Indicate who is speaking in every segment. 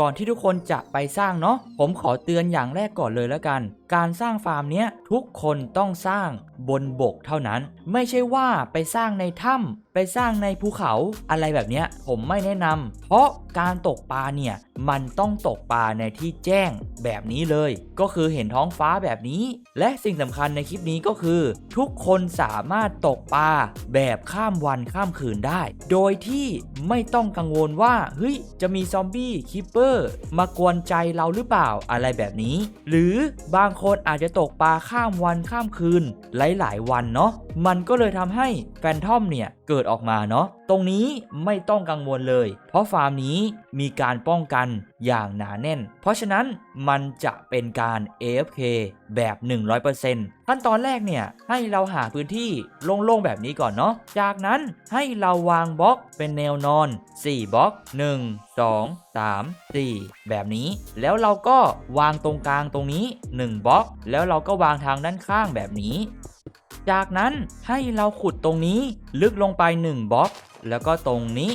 Speaker 1: ก่อนที่ทุกคนจะไปสร้างเนาะผมขอเตือนอย่างแรกก่อนเลยแล้วกัน การสร้างฟาร์มเนี้ยทุกคนต้องสร้างบนบกเท่านั้น ไม่ใช่ว่าไปสร้างในถ้ำ ไปสร้างในภูเขาอะไรแบบนี้ผมไม่แนะนำเพราะการตกปลาเนี่ยมันต้องตกปลาในที่แจ้งแบบนี้เลย ก็คือเห็นท้องฟ้าแบบนี้ และสิ่งสำคัญในคลิปนี้ก็คือ ทุกคนสามารถตกปลาแบบข้ามวันข้ามคืนได้ โดยที่ไม่ต้องกังวลว่าเฮ้ยจะมีซอมบี้คิปเปอร์มากวนใจเราหรือเปล่าอะไรแบบนี้ หรือบางคนอาจจะตกปลาข้ามวันข้ามคืน หลายๆ วันเนาะมันก็เลยทำให้แฟนทอมเนี่ยเกิดออกมาเนาะตรงนี้ไม่ต้องกังวลเลย เพราะฟาร์มนี้มีการป้องกันอย่างหนาแน่น เพราะฉะนั้นมันจะเป็นการ AFK แบบ 100%ขั้นตอนแรกเนี่ย ให้เราหาพื้นที่โล่งๆแบบนี้ก่อนเนาะจากนั้นให้เราวางบล็อกเป็นแนวนอน 4 บล็อก 1 2 3 4 แบบนี้ แล้วเราก็วางตรงกลางตรงนี้ 1 บล็อก แล้วเราก็วางทางด้านข้างแบบนี้ จากนั้นให้เราขุดตรงนี้ลึกลงไป 1บล็อก แล้วก็ตรงนี้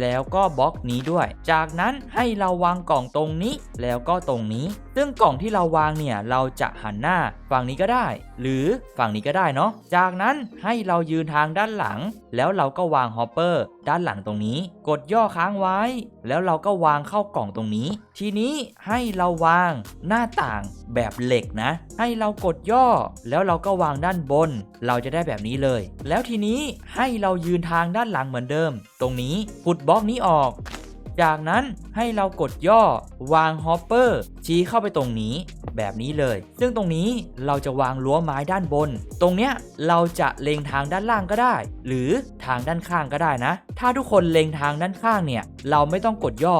Speaker 1: แล้วก็บล็อกนี้ด้วย จากนั้นให้เราวางกล่องตรงนี้ แล้วก็ตรงนี้ซึ่งกล่องที่เราวางเนี่ยเราจะหันหน้าฝั่งนี้ก็ได้ หรือฝั่งนี้ก็ได้เนาะจากนั้นให้เรายืนทางด้านหลัง แล้วเราก็วางฮอปเปอร์ด้านหลังตรงนี้ กดย่อค้างไว้ แล้วเราก็วางเข้ากล่องตรงนี้ ทีนี้ให้เราวางหน้าต่างแบบเหล็กนะ ให้เรากดย่อ แล้วเราก็วางด้านบน เราจะได้แบบนี้เลย แล้วทีนี้ให้เรายืนทางด้านหลังเหมือนเดิม ตรงนี้ขุดบล็อกนี้ออก จากนั้นให้เรากดย่อ วางฮอปเปอร์ชี้เข้าไปตรงนี้ แบบนี้เลย ซึ่งตรงนี้เราจะวางล้วไม้ด้านบน ตรงเนี้ยเราจะเล็งทางด้านล่างก็ได้ หรือทางด้านข้างก็ได้นะ ถ้าทุกคนเล็งทางด้านข้างเนี่ย เราไม่ต้องกดย่อ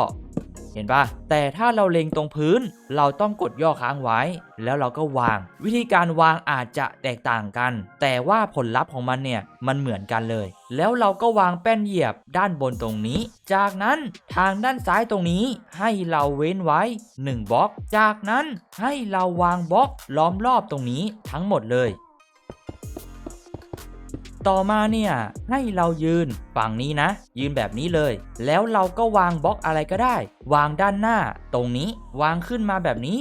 Speaker 1: เห็นปะแต่ถ้าเราเล็งตรงพื้น เราต้องกดย่อค้างไว้ แล้วเราก็วาง วิธีการวางอาจจะแตกต่างกัน แต่ว่าผลลัพธ์ของมันเนี่ยมันเหมือนกันเลย แล้วเราก็วางแป้นเหยียบด้านบนตรงนี้ จากนั้นทางด้านซ้ายตรงนี้ให้เราเว้นไว้ 1บล็อก จากนั้นให้เราวางบล็อกล้อมรอบตรงนี้ทั้งหมดเลย ต่อมาเนี่ยให้เรายืนฝั่งนี้นะ ยืนแบบนี้เลย แล้วเราก็วางบล็อกอะไรก็ได้ วางด้านหน้า ตรงนี้วางขึ้นมาแบบนี้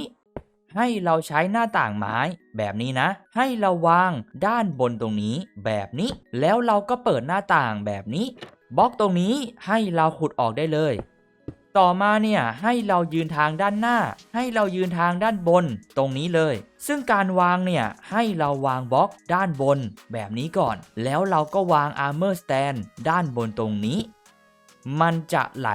Speaker 1: ให้เราใช้หน้าต่างไม้ แบบนี้นะ ให้เราวางด้านบนตรงนี้ แบบนี้ แล้วเราก็เปิดหน้าต่างแบบนี้บล็อกตรงนี้ให้เราขุดออกได้เลย ต่อมาเนี่ยให้เรายืนทางด้านหน้า ให้เรายืนทางด้านบนตรงนี้เลย ซึ่งการวางเนี่ย ให้เราวางบล็อกด้านบนแบบนี้ก่อน แล้วเราก็วาง armor stand ด้านบนตรงนี้ มันจะไหล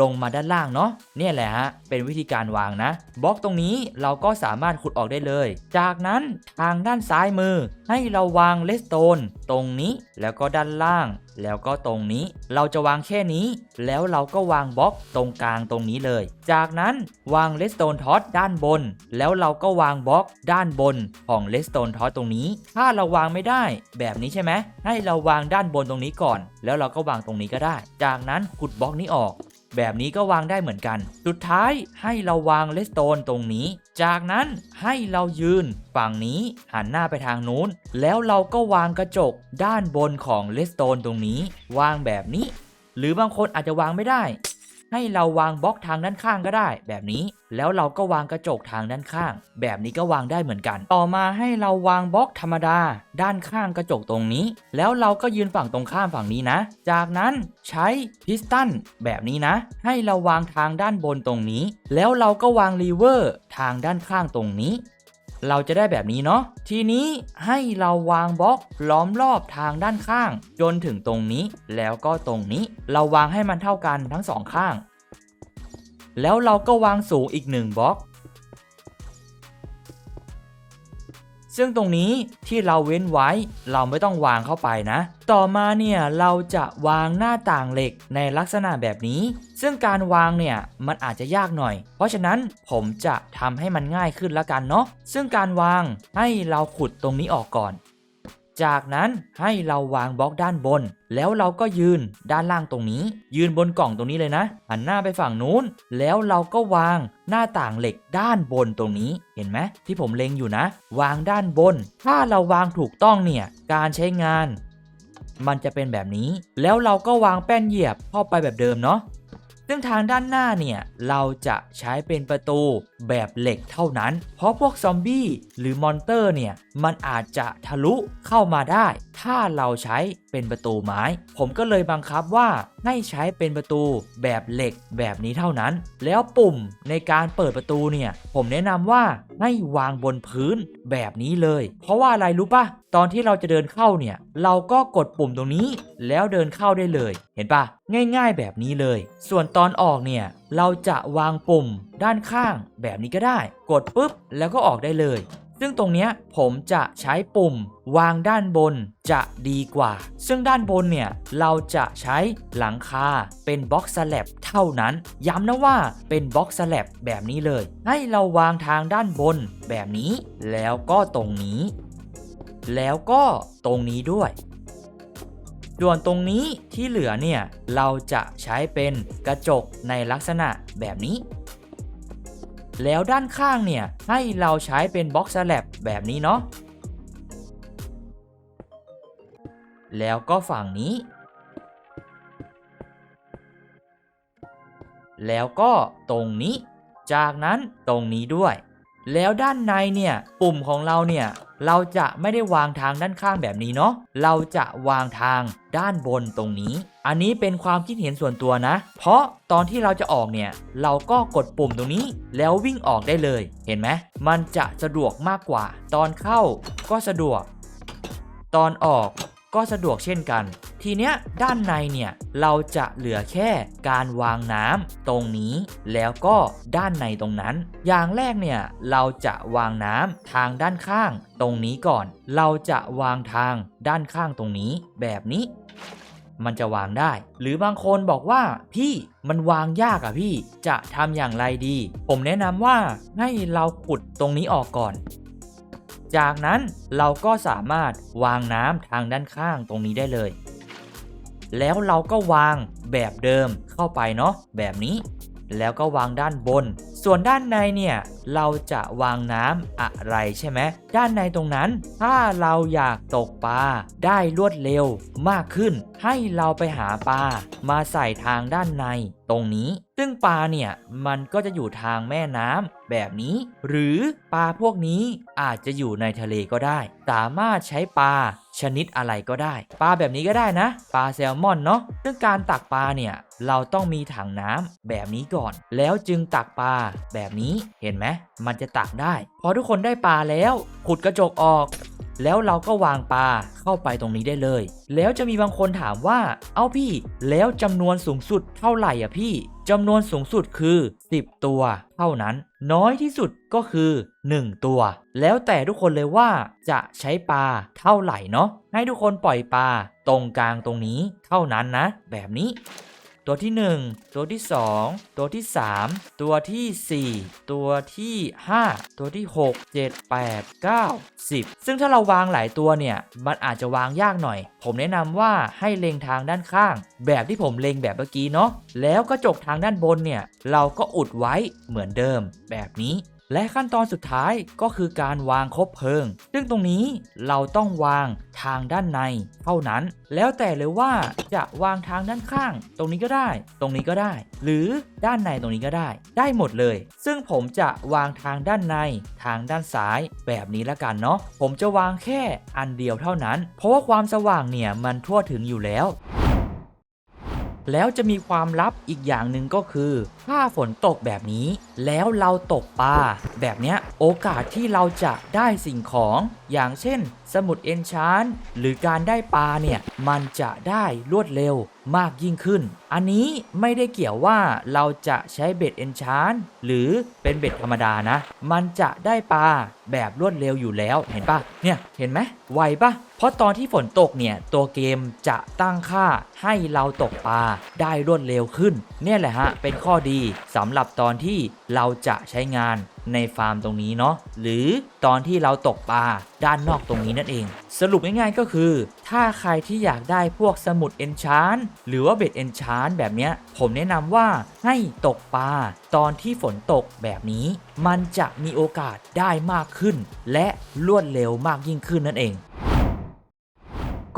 Speaker 1: ลงมาด้านล่างเนาะเนี่ยแหละฮะ เป็นวิธีการวางนะ บล็อกตรงนี้เราก็สามารถขุดออกได้เลย จากนั้นทางด้านซ้ายมือ ให้เราวางเลสโตนตรงนี้แล้วก็ด้านล่าง แล้วก็ตรงนี้เราจะวางแค่นี้ แล้วเราก็วางบล็อกตรงกลางตรงนี้เลย จากนั้นวางเลสโตนท็อตด้านบน แล้วเราก็วางบล็อกด้านบนของเลสโตนท็อตตรงนี้ ถ้าเราวางไม่ได้แบบนี้ใช่ไหมให้เราวางด้านบนตรงนี้ก่อน แล้วเราก็วางตรงนี้ก็ได้ จากนั้นขุดบล็อกนี้ออกแบบนี้ก็วางได้เหมือนกัน สุดท้ายให้เราวางเลสโตนตรงนี้ จากนั้นให้เรายืนฝั่งนี้หันหน้าไปทางนู้น แล้วเราก็วางกระจกด้านบนของเลสโตนตรงนี้ วางแบบนี้ หรือบางคนอาจจะวางไม่ได้ ให้เราวางบล็อกทางด้านข้างก็ได้ แบบนี้ แล้วเราก็วางกระจกทางด้านข้าง แบบนี้ก็วางได้เหมือนกัน ต่อมาให้เราวางบล็อกธรรมดา ด้านข้างกระจกตรงนี้ แล้วเราก็ยืนฝั่งตรงข้ามฝั่งนี้นะ จากนั้นใช้พิสตันแบบนี้นะ ให้เราวางทางด้านบนตรงนี้ แล้วเราก็วางลีเวอร์ทางด้านข้างตรงนี้ เราจะได้แบบนี้เนาะทีนี้ให้เราวางบล็อกล้อมรอบทางด้านข้าง จนถึงตรงนี้แล้วก็ตรงนี้ เราวางให้มันเท่ากันทั้งสองข้าง แล้วเราก็วางสูงอีกหนึ่งบล็อกซึ่งตรงนี้ที่เราเว้นไว้เราไม่ต้องวางเข้าไปนะ ต่อมาเนี่ยเราจะวางหน้าต่างเหล็กในลักษณะแบบนี้ ซึ่งการวางเนี่ยมันอาจจะยากหน่อย เพราะฉะนั้นผมจะทำให้มันง่ายขึ้นละกันเนาะซึ่งการวางให้เราขุดตรงนี้ออกก่อน จากนั้นให้เราวางบล็อกด้านบน แล้วเราก็ยืนด้านล่างตรงนี้ ยืนบนกล่องตรงนี้เลยนะหันหน้าไปฝั่งนู้น แล้วเราก็วางหน้าต่างเหล็กด้านบนตรงนี้เห็นไหมที่ผมเล็งอยู่นะ วางด้านบน ถ้าเราวางถูกต้องเนี่ยการใช้งานมันจะเป็นแบบนี้ แล้วเราก็วางแป้นเหยียบเข้าไปแบบเดิมเนาะ ซึ่งทางด้านหน้าเนี่ย เราจะใช้เป็นประตูแบบเหล็กเท่านั้น เพราะพวกซอมบี้หรือมอนเตอร์เนี่ย มันอาจจะทะลุเข้ามาได้ ถ้าเราใช้เป็นประตูไม้ ผมก็เลยบังคับว่าให้ใช้เป็นประตูแบบเหล็กแบบนี้เท่านั้น แล้วปุ่มในการเปิดประตูเนี่ย ผมแนะนำว่า ให้วางบนพื้นแบบนี้เลย เพราะว่าอะไรรู้ปะตอนที่เราจะเดินเข้าเนี่ย เราก็กดปุ่มตรงนี้แล้วเดินเข้าได้เลย เห็นปะง่ายๆแบบนี้เลย ส่วนตอนออกเนี่ย เราจะวางปุ่มด้านข้างแบบนี้ก็ได้ กดปุ๊บแล้วก็ออกได้เลย ซึ่งตรงนี้ผมจะใช้ปุ่มวางด้านบนจะดีกว่า ซึ่งด้านบนเนี่ยเราจะใช้หลังคาเป็นบ็อกซ์สแลบเท่านั้น ย้ำนะว่าเป็นบ็อกซ์สแลบแบบนี้เลย ให้เราวางทางด้านบนแบบนี้ แล้วก็ตรงนี้ แล้วก็ตรงนี้ด้วยส่วนตรงนี้ที่เหลือเนี่ย เราจะใช้เป็นกระจกในลักษณะแบบนี้ แล้วด้านข้างเนี่ย ให้เราใช้เป็นบ็อกสแลบแบบนี้เนาะแล้วก็ฝั่งนี้ แล้วก็ตรงนี้ จากนั้นตรงนี้ด้วย แล้วด้านในเนี่ย ปุ่มของเราเนี่ย เราจะไม่ได้วางทางด้านข้างแบบนี้เนาะ เราจะวางทางด้านบนตรงนี้ อันนี้เป็นความคิดเห็นส่วนตัวนะ เพราะตอนที่เราจะออกเนี่ย เราก็กดปุ่มตรงนี้แล้ววิ่งออกได้เลย เห็นไหม มันจะสะดวกมากกว่า ตอนเข้าก็สะดวก ตอนออกก็สะดวกเช่นกัน ทีเนี้ยด้านในเนี่ย เราจะเหลือแค่การวางน้ำตรงนี้ แล้วก็ด้านในตรงนั้น อย่างแรกเนี่ย เราจะวางน้ำทางด้านข้างตรงนี้ก่อน เราจะวางทางด้านข้างตรงนี้แบบนี้ มันจะวางได้ หรือบางคนบอกว่าพี่มันวางยากอะพี่จะทำอย่างไรดี ผมแนะนำว่าให้เราขุดตรงนี้ออกก่อน จากนั้นเราก็สามารถวางน้ำทางด้านข้างตรงนี้ได้เลย แล้วเราก็วางแบบเดิมเข้าไปเนาะแบบนี้ แล้วก็วางด้านบน ส่วนด้านในเนี่ย เราจะวางน้ำอะไรใช่ไหมด้านในตรงนั้น ถ้าเราอยากตกปลาได้รวดเร็วมากขึ้น ให้เราไปหาปลามาใส่ทางด้านในตรงนี้ ซึ่งปลาเนี่ยมันก็จะอยู่ทางแม่น้ำแบบนี้ หรือปลาพวกนี้อาจจะอยู่ในทะเลก็ได้ สามารถใช้ปลาชนิดอะไรก็ได้ ปลาแบบนี้ก็ได้นะ ปลาแซลมอนเนาะซึ่งการตักปลาเนี่ยเราต้องมีถังน้ำแบบนี้ก่อน แล้วจึงตักปลาแบบนี้เห็นไหมมันจะตักได้ พอทุกคนได้ปลาแล้ว ขุดกระจกออก แล้วเราก็วางปลาเข้าไปตรงนี้ได้เลย แล้วจะมีบางคนถามว่า เอ้าพี่ แล้วจำนวนสูงสุดเท่าไหร่อะพี่จำนวนสูงสุดคือ 10 ตัว เท่านั้น น้อยที่สุดก็คือ 1 ตัว แล้วแต่ทุกคนเลยว่าจะใช้ปลาเท่าไหร่เนาะให้ทุกคนปล่อยปลาตรงกลางตรงนี้ เท่านั้นนะ แบบนี้ ตัวที่ 1 ตัวที่ 2 ตัวที่ 3 ตัวทีสี่ 4 ตัวที่ 5 ตัวที่ 6 7 8 9 10 ซึ่งถ้าเราวางหลายตัวเนี่ย มันอาจจะวางยากหน่อย ผมแนะนำว่าให้เล็งทางด้านข้าง แบบที่ผมเล็งแบบเมื่อกี้เนาะแล้วกระจกทางด้านบนเนี่ย เราก็อุดไว้เหมือนเดิมแบบนี้ และขั้นตอนสุดท้ายก็คือการวางคบเพลิง ซึ่งตรงนี้เราต้องวางทางด้านในเท่านั้น แล้วแต่เลยว่าจะวางทางด้านข้าง ตรงนี้ก็ได้ ตรงนี้ก็ได้ หรือด้านในตรงนี้ก็ได้ ได้หมดเลย ซึ่งผมจะวางทางด้านในทางด้านซ้ายแบบนี้ละกันเนาะผมจะวางแค่อันเดียวเท่านั้น เพราะว่าความสว่างเนี่ยมันทั่วถึงอยู่แล้ว แล้วจะมีความลับอีกอย่างหนึ่งก็คือ ถ้าฝนตกแบบนี้ แล้วเราตกปลาแบบเนี้ยโอกาสที่เราจะได้สิ่งของ อย่างเช่น สมุดเอนชานหรือการได้ปลาเนี่ย มันจะได้รวดเร็วมากยิ่งขึ้น อันนี้ไม่ได้เกี่ยวว่าเราจะใช้เบ็ดเอนชานหรือเป็นเบ็ดธรรมดานะ มันจะได้ปลาแบบรวดเร็วอยู่แล้วเห็นปะเนี่ยเห็นไหมไวปะ เพราะตอนที่ฝนตกเนี่ย ตัวเกมจะตั้งค่าให้เราตกปลาได้รวดเร็วขึ้น เนี่ยแหละฮะ เป็นข้อดีสำหรับตอนที่เราจะใช้งานในฟาร์มตรงนี้เนาะหรือตอนที่เราตกปลาด้านนอกตรงนี้นั่นเอง สรุปง่ายๆก็คือ ถ้าใครที่อยากได้พวกสมุดเอนชานหรือว่าเบ็ดเอนชานแบบเนี้ย ผมแนะนำว่าให้ตกปลาตอนที่ฝนตกแบบนี้ มันจะมีโอกาสได้มากขึ้น และรวดเร็วมากยิ่งขึ้นนั่นเอง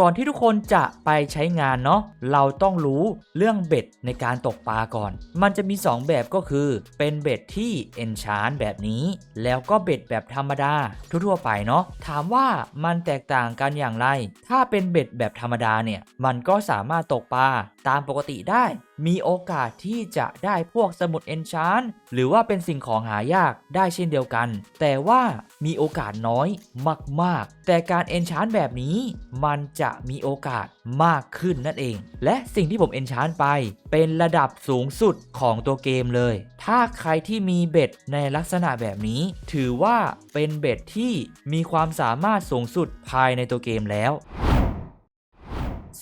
Speaker 1: ก่อนที่ทุกคนจะไปใช้งานเนาะเราต้องรู้เรื่องเบ็ดในการตกปลาก่อน มันจะมี 2 แบบก็คือ เป็นเบ็ดที่เอนชานแบบนี้ แล้วก็เบ็ดแบบธรรมดาทั่วๆไปเนาะถามว่ามันแตกต่างกันอย่างไร ถ้าเป็นเบ็ดแบบธรรมดาเนี่ยมันก็สามารถตกปลาตามปกติได้ มีโอกาสที่จะได้พวกสมุด enchant หรือว่าเป็นสิ่งของหายากได้เช่นเดียวกัน แต่ว่ามีโอกาสน้อยมาก ๆ แต่การ enchant แบบนี้มันจะมีโอกาสมากขึ้นนั่นเอง และสิ่งที่ผม enchant ไป เป็นระดับสูงสุดของตัวเกมเลย ถ้าใครที่มีเบ็ดในลักษณะแบบนี้ ถือว่าเป็นเบ็ดที่มีความสามารถสูงสุดภายในตัวเกมแล้ว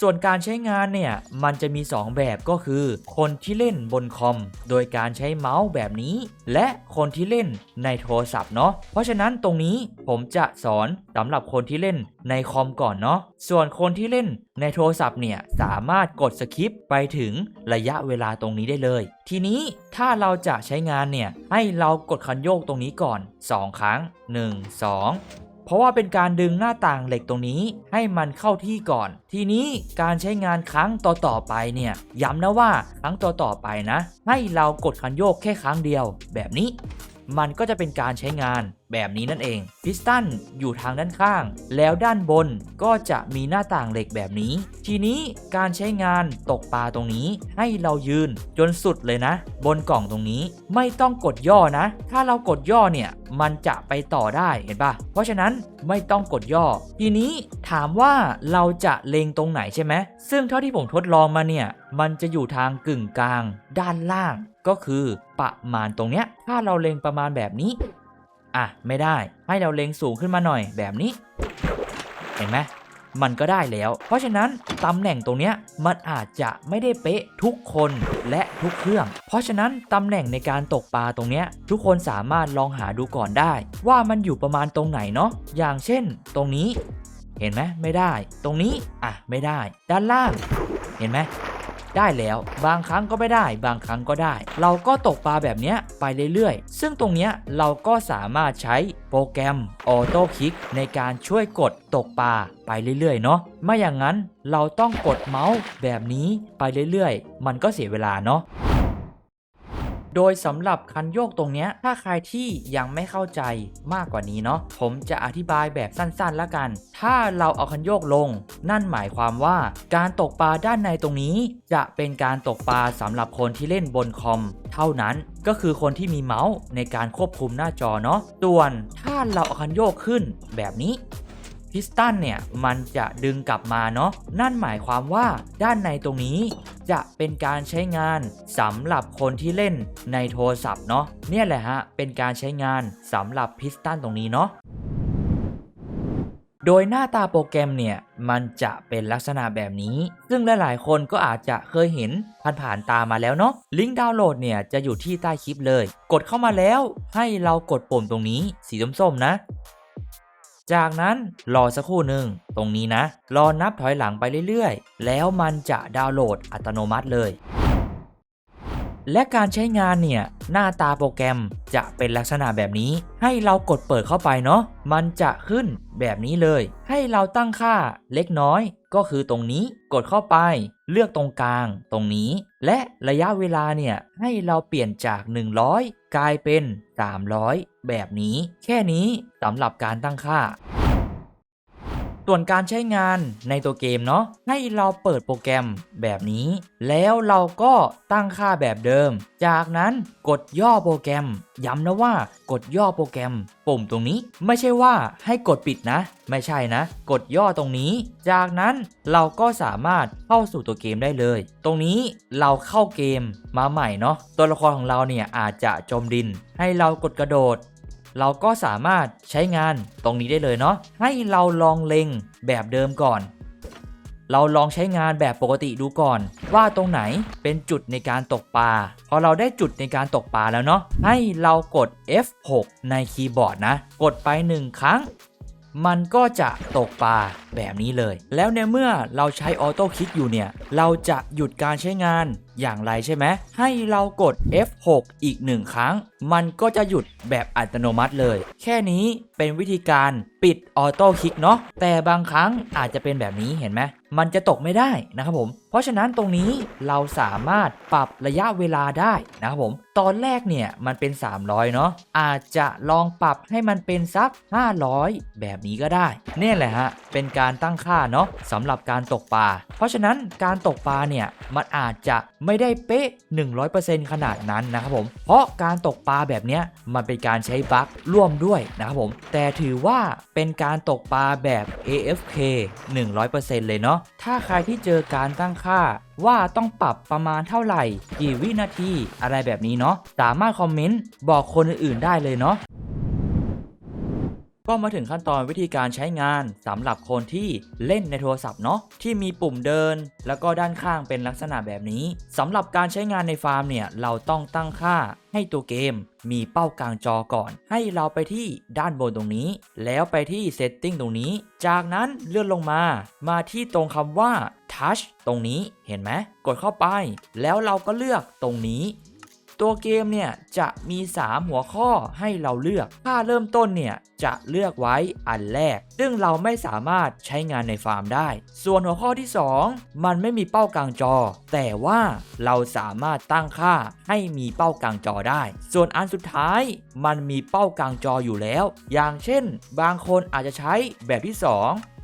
Speaker 1: ส่วนการใช้งานเนี่ย มันจะมี 2 แบบก็คือ คนที่เล่นบนคอม โดยการใช้เมาส์แบบนี้ และคนที่เล่นในโทรศัพท์เนาะเพราะฉะนั้นตรงนี้ผมจะสอนสำหรับคนที่เล่นในคอมก่อนเนาะส่วนคนที่เล่นในโทรศัพท์เนี่ยสามารถกดสคิปไปถึงระยะเวลาตรงนี้ได้เลย ทีนี้ถ้าเราจะใช้งานเนี่ยให้เรากดคันโยกตรงนี้ก่อน 2 ครั้ง 1 2 เพราะว่าเป็นการดึงหน้าต่างเหล็กตรงนี้ ให้มันเข้าที่ก่อน ทีนี้การใช้งานครั้งต่อต่อๆไปเนี่ยย้ำนะว่าครั้งต่อต่อๆไปนะ ให้เรากดคันโยกแค่ครั้งเดียว แบบนี้ มันก็จะเป็นการใช้งาน แบบนี้นั่นเอง พิสตันอยู่ทางด้านข้าง แล้วด้านบนก็จะมีหน้าต่างเหล็กแบบนี้ ทีนี้การใช้งานตกปลาตรงนี้ ให้เรายืนจนสุดเลยนะ บนกล่องตรงนี้ไม่ต้องกดย่อนะ ถ้าเรากดย่อเนี่ยมันจะไปต่อได้เห็นปะเพราะฉะนั้นไม่ต้องกดย่อ ทีนี้ถามว่าเราจะเล็งตรงไหนใช่ไหมซึ่งเท่าที่ผมทดลองมาเนี่ยมันจะอยู่ทางกึ่งกลาง ด้านล่างก็คือประมาณตรงเนี้ย ถ้าเราเล็งประมาณแบบนี้ อะไม่ได้ให้เราเล็งสูงขึ้นมาหน่อยแบบนี้ เห็นไหมมันก็ได้แล้ว เพราะฉะนั้นตำแหน่งตรงเนี้ยมันอาจจะไม่ได้เป๊ะทุกคนและทุกเครื่อง เพราะฉะนั้นตำแหน่งในการตกปลาตรงเนี้ยทุกคนสามารถลองหาดูก่อนได้ ว่ามันอยู่ประมาณตรงไหนเนาะอย่างเช่น ตรงนี้ เห็นไหมไม่ได้ ตรงนี้อะไม่ได้ ด้านล่าง เห็นไหม ได้แล้ว บางครั้งก็ไม่ได้ บางครั้งก็ได้ เราก็ตกปลาแบบนี้ไปเรื่อยๆ ซึ่งตรงนี้เราก็สามารถใช้โปรแกรมออโต้คลิกในการช่วยกดตกปลาไปเรื่อยๆเนาะไม่อย่างนั้นเราต้องกดเมาส์แบบนี้ไปเรื่อยๆ มันก็เสียเวลาเนาะ โดยสำหรับคันโยกตรงนี้ถ้าใครที่ยังไม่เข้าใจมากกว่านี้เนาะผมจะอธิบายแบบสั้นๆแล้วกัน ถ้าเราเอาคันโยกลง นั่นหมายความว่าการตกปลาด้านในตรงนี้ จะเป็นการตกปลาสำหรับคนที่เล่นบนคอม เท่านั้นก็คือคนที่มีเมาส์ในการควบคุมหน้าจอเนาะส่วนถ้าเราเอาคันโยกขึ้นแบบนี้ พิสตันเนี่ยมันจะดึงกลับมาเนาะนั่นหมายความว่าด้านในตรงนี้จะเป็นการใช้งานสำหรับคนที่เล่นในโทรศัพท์เนาะเนี่ยแหละฮะเป็นการใช้งานสำหรับพิสตันตรงนี้เนาะโดยหน้าตาโปรแกรมเนี่ยมันจะเป็นลักษณะแบบนี้ ซึ่งหลายๆคนก็อาจจะเคยเห็นผ่านๆตามาแล้วเนาะลิงก์ดาวน์โหลดเนี่ยจะอยู่ที่ใต้คลิปเลย กดเข้ามาแล้วให้เรากดปุ่มตรงนี้สีส้มๆนะ จากนั้นรอสักครู่หนึ่งตรงนี้นะ รอนับถอยหลังไปเรื่อยๆ แล้วมันจะดาวน์โหลดอัตโนมัติเลย และการใช้งานเนี่ย หน้าตาโปรแกรมจะเป็นลักษณะแบบนี้ ให้เรากดเปิดเข้าไปเนาะมันจะขึ้นแบบนี้เลย ให้เราตั้งค่าเล็กน้อย ก็คือตรงนี้กดเข้าไปเลือกตรงกลางตรงนี้ และระยะเวลาเนี่ยให้เราเปลี่ยนจาก 100 กลายเป็น 300 แบบนี้ แค่นี้สำหรับการตั้งค่า ส่วนการใช้งานในตัวเกมเนาะให้เราเปิดโปรแกรมแบบนี้ แล้วเราก็ตั้งค่าแบบเดิม จากนั้นกดย่อโปรแกรม ย้ำนะว่ากดย่อโปรแกรม ปุ่มตรงนี้ไม่ใช่ว่าให้กดปิดนะ ไม่ใช่นะ กดย่อตรงนี้ จากนั้นเราก็สามารถเข้าสู่ตัวเกมได้เลย ตรงนี้เราเข้าเกมมาใหม่เนาะตัวละครของเราเนี่ยอาจจะจมดิน ให้เรากดกระโดด เราก็สามารถใช้งานตรงนี้ได้เลยเนาะให้เราลองเล็งแบบเดิมก่อน เราลองใช้งานแบบปกติดูก่อน ว่าตรงไหนเป็นจุดในการตกปลาพอเราได้จุดในการตกปลาแล้วเนาะให้เรากด F6 ในคีย์บอร์ดนะ กดไป 1 ครั้ง มันก็จะตกปลาแบบนี้เลย แล้วในเมื่อเราใช้ออโต้คลิกอยู่เนี่ย เราจะหยุดการใช้งานอย่างไรใช่ไหม ให้เรากด F6 อีกหนึ่งครั้ง มันก็จะหยุดแบบอัตโนมัติเลย แค่นี้เป็นวิธีการปิดออโต้คลิกเนาะ แต่บางครั้งอาจจะเป็นแบบนี้เห็นไหม มันจะตกไม่ได้นะครับผมเพราะฉะนั้นตรงนี้เราสามารถปรับระยะเวลาได้นะครับผมตอนแรกเนี่ยมันเป็น 300 เนาะอาจจะลองปรับให้มันเป็นสัก 500 แบบนี้ก็ได้เนี่ยแหละฮะเป็นการตั้งค่าเนาะสำหรับการตกปลาเพราะฉะนั้นการตกปลาเนี่ยมันอาจจะไม่ได้เป๊ะ 100%ขนาดนั้นนะครับผมเพราะการตกปลาแบบเนี้ยมันเป็นการใช้บั๊กร่วมด้วยนะครับผมแต่ถือว่าเป็นการตกปลาแบบ AFK 100%เลยเนาะถ้าใครที่เจอการตั้งค่า ว่าต้องปรับประมาณเท่าไหร่ กี่วินาทีอะไรแบบนี้เนาะสามารถคอมเมนต์บอกคนอื่นๆได้เลยเนาะ ก็มาถึงขั้นตอนวิธีการใช้งานสำหรับคนที่เล่นในโทรศัพท์เนาะที่มีปุ่มเดิน แล้วก็ด้านข้างเป็นลักษณะแบบนี้สำหรับการใช้งานในฟาร์มเนี่ยเราต้องตั้งค่าให้ตัวเกมมีเป้ากลางจอก่อน ให้เราไปที่ด้านบนตรงนี้ แล้วไปที่ Setting ตรงนี้ จากนั้นเลื่อนลงมา มาที่ตรงคำว่า Touch ตรงนี้เห็นไหมกดเข้าไป แล้วเราก็เลือกตรงนี้ ตัวเกมเนี่ยจะมี 3 หัวข้อให้เราเลือก ถ้าเริ่มต้นเนี่ยจะเลือกไว้อันแรก ซึ่งเราไม่สามารถใช้งานในฟาร์มได้ ส่วนหัวข้อที่ 2 มันไม่มีเป้ากลางจอ แต่ว่าเราสามารถตั้งค่าให้มีเป้ากลางจอได้ ส่วนอันสุดท้ายมันมีเป้ากลางจออยู่แล้ว อย่างเช่น บางคนอาจจะใช้แบบที่ 2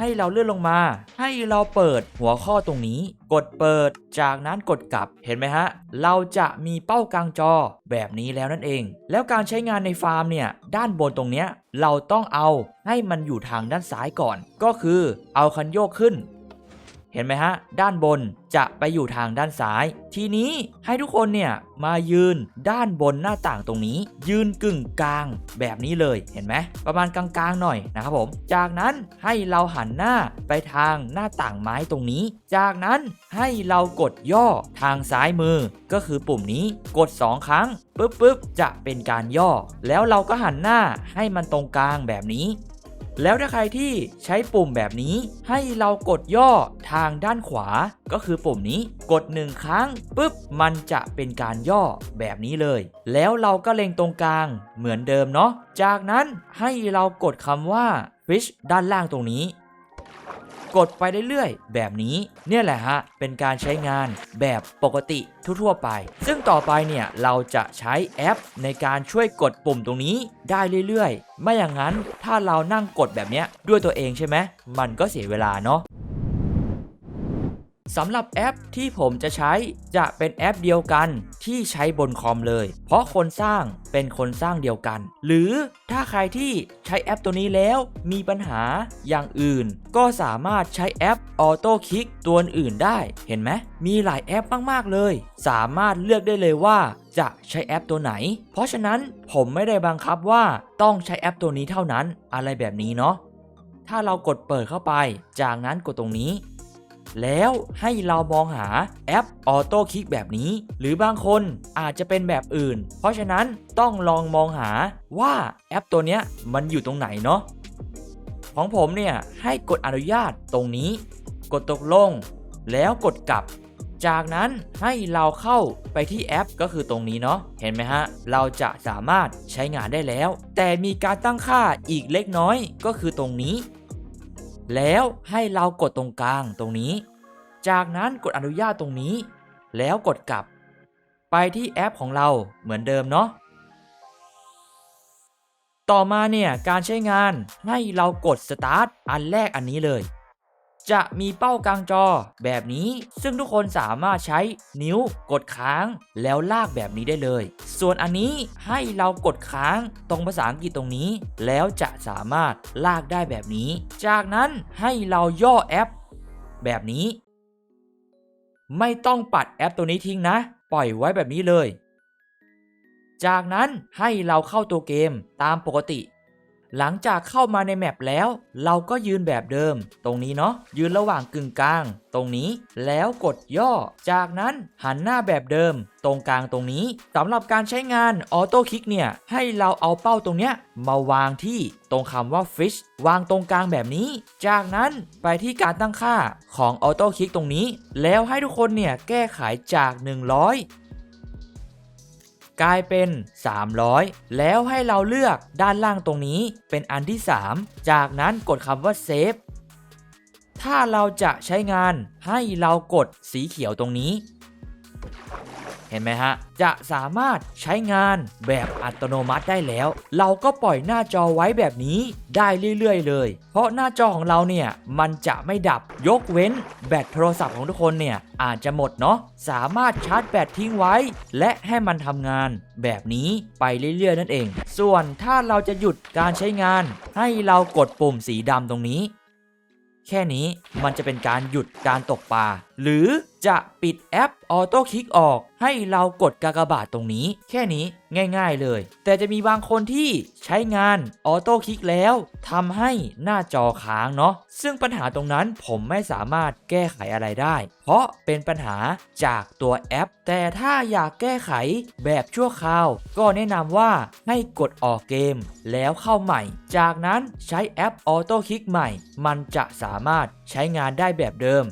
Speaker 1: ให้เราเลื่อนลงมา ให้เราเปิดหัวข้อตรงนี้ กดเปิด จากนั้นกดกลับ เห็นไหมฮะ เราจะมีเป้ากลางจอแบบนี้แล้วนั่นเอง แล้วการใช้งานในฟาร์มเนี่ย ด้านบนตรงเนี้ย เราต้องเอาให้มันอยู่ทางด้านซ้ายก่อน ก็คือเอาคันโยกขึ้น เห็นไหมฮะ ด้านบนจะไปอยู่ทางด้านซ้าย ทีนี้ให้ทุกคนเนี่ยมายืนด้านบนหน้าต่างตรงนี้ ยืนกึ่งกลางแบบนี้เลยเห็นไหมประมาณกลางๆหน่อยนะครับผม จากนั้นให้เราหันหน้าไปทางหน้าต่างไม้ตรงนี้ จากนั้นให้เรากดย่อทางซ้ายมือ ก็คือปุ่มนี้กด 2 ครั้งปุ๊บปุ๊บจะเป็นการย่อ แล้วเราก็หันหน้าให้มันตรงกลางแบบนี้ แล้วถ้าใครที่ใช้ปุ่มแบบนี้ ให้เรากดย่อทางด้านขวา ก็คือปุ่มนี้กดหนึ่งครั้งปุ๊บมันจะเป็นการย่อแบบนี้เลย แล้วเราก็เล็งตรงกลางเหมือนเดิมเนาะจากนั้นให้เรากดคำว่า fish ด้านล่างตรงนี้ กดไปเรื่อยๆ แบบนี้เนี่ยแหละฮะ เป็นการใช้งานแบบปกติทั่วๆไป ซึ่งต่อไปเนี่ยเราจะใช้แอปในการช่วยกดปุ่มตรงนี้ได้เรื่อยๆ ไม่อย่างนั้นถ้าเรานั่งกดแบบเนี้ยด้วยตัวเองใช่ไหมมันก็เสียเวลาเนาะ สำหรับแอปที่ผมจะใช้จะเป็นแอปเดียวกันที่ใช้บนคอมเลย เพราะคนสร้างเป็นคนสร้างเดียวกัน หรือถ้าใครที่ใช้แอปตัวนี้แล้วมีปัญหาอย่างอื่น ก็สามารถใช้แอปออโต้คลิกตัวอื่นได้เห็นไหมมีหลายแอปมาก ๆ เลย สามารถเลือกได้เลยว่าจะใช้แอปตัวไหน เพราะฉะนั้นผมไม่ได้บังคับว่าต้องใช้แอปตัวนี้เท่านั้นอะไรแบบนี้เนาะถ้าเรากดเปิดเข้าไป จากนั้นกดตรงนี้ แล้วให้เรามองหาแอปออโต้คลิกแบบนี้ หรือบางคนอาจจะเป็นแบบอื่น เพราะฉะนั้นต้องลองมองหาว่าแอปตัวเนี้ยมันอยู่ตรงไหนเนาะของผมเนี่ยให้กดอนุญาตตรงนี้ กดตกลง แล้วกดกลับ จากนั้นให้เราเข้าไปที่แอปก็คือตรงนี้เนาะเห็นไหมฮะ เราจะสามารถใช้งานได้แล้ว แต่มีการตั้งค่าอีกเล็กน้อยก็คือตรงนี้ แล้วให้เรากดตรงกลางตรงนี้ จากนั้นกดอนุญาตตรงนี้ แล้วกดกลับ ไปที่แอปของเราเหมือนเดิมเนาะต่อมาเนี่ยการใช้งานให้เรากด Start อันแรกอันนี้เลย จะมีเป้ากลางจอแบบนี้ ซึ่งทุกคนสามารถใช้นิ้วกดค้างแล้วลากแบบนี้ได้เลย ส่วนอันนี้ให้เรากดค้างตรงภาษาอังกฤษตรงนี้ แล้วจะสามารถลากได้แบบนี้ จากนั้นให้เราย่อแอป แบบนี้ ไม่ต้องปัดแอปตัวนี้ทิ้งนะ ปล่อยไว้แบบนี้เลย จากนั้นให้เราเข้าตัวเกมตามปกติ หลังจากเข้ามาในแมปแล้ว เราก็ยืนแบบเดิม ตรงนี้เนาะยืนระหว่างกึ่งกลาง ตรงนี้แล้วกดย่อ จากนั้นหันหน้าแบบเดิม ตรงกลางตรงนี้สำหรับการใช้งานออโต้คลิกเนี่ย ให้เราเอาเป้าตรงเนี้ยมาวางที่ตรงคำว่า fish วางตรงกลางแบบนี้ จากนั้นไปที่การตั้งค่าของออโต้คลิกตรงนี้ แล้วให้ทุกคนเนี่ยแก้ไขจาก 100 กลายเป็น 300 แล้วให้เราเลือกด้านล่างตรงนี้เป็นอันที่ 3 จากนั้นกดคำว่าเซฟถ้าเราจะใช้งานให้เรากดสีเขียวตรงนี้ เห็นไหมฮะ จะสามารถใช้งานแบบอัตโนมัติได้แล้ว เราก็ปล่อยหน้าจอไว้แบบนี้ได้เรื่อยๆ เลย เพราะหน้าจอของเราเนี่ย มันจะไม่ดับยกเว้นแบตโทรศัพท์ของทุกคนเนี่ย อาจจะหมดเนาะสามารถชาร์จแบตทิ้งไว้ และให้มันทำงานแบบนี้ไปเรื่อยๆ นั่นเอง ส่วนถ้าเราจะหยุดการใช้งาน ให้เรากดปุ่มสีดำตรงนี้ แค่นี้มันจะเป็นการหยุดการตกปลาหรือ จะปิดแอปออโต้คลิกออก ให้เรากดกากบาทตรงนี้ แค่นี้ง่ายๆเลย แต่จะมีบางคนที่ใช้งานออโต้คลิกแล้วทำให้หน้าจอค้างเนาะซึ่งปัญหาตรงนั้นผมไม่สามารถแก้ไขอะไรได้ เพราะเป็นปัญหาจากตัวแอป แต่ถ้าอยากแก้ไขแบบชั่วคราว ก็แนะนำว่าให้กดออกเกมแล้วเข้าใหม่ จากนั้นใช้แอปออโต้คลิกใหม่ มันจะสามารถใช้งานได้แบบเดิม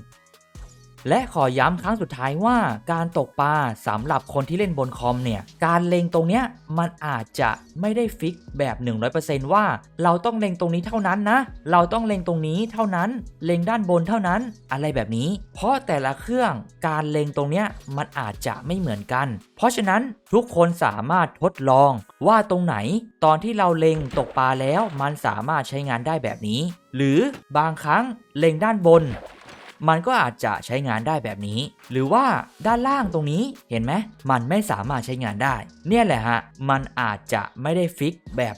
Speaker 1: และขอย้ำครั้งสุดท้ายว่าการตกปลาสำหรับคนที่เล่นบนคอมเนี่ยการเล็งตรงเนี้ยมันอาจจะไม่ได้ฟิกแบบ 100%ว่าเราต้องเล็งตรงนี้เท่านั้นนะ เราต้องเล็งตรงนี้เท่านั้นเล็งด้านบนเท่านั้นอะไรแบบนี้ เพราะแต่ละเครื่องการเล็งตรงเนี้ยมันอาจจะไม่เหมือนกัน เพราะฉะนั้นทุกคนสามารถทดลองว่าตรงไหนตอนที่เราเล็งตกปลาแล้วมันสามารถใช้งานได้แบบนี้ หรือบางครั้งเล็งด้านบน มันก็อาจจะใช้งานได้แบบนี้ หรือว่าด้านล่างตรงนี้เห็นไหมมันไม่สามารถใช้งานได้ เนี่ยแหละฮะมันอาจจะไม่ได้ฟิกแบบ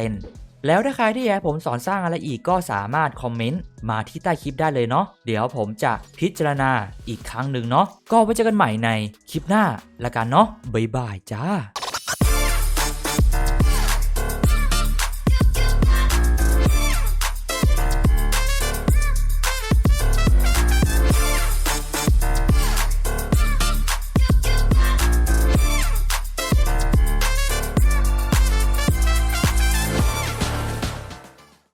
Speaker 1: 100%แล้วถ้าใครที่อยากผมสอนสร้างอะไรอีกก็สามารถคอมเมนต์มาที่ใต้คลิปได้เลยเนาะเดี๋ยวผมจะพิจารณาอีกครั้งหนึ่งเนาะก็ไว้เจอกันใหม่ในคลิปหน้าละกันเนาะบ๊ายบายจ้า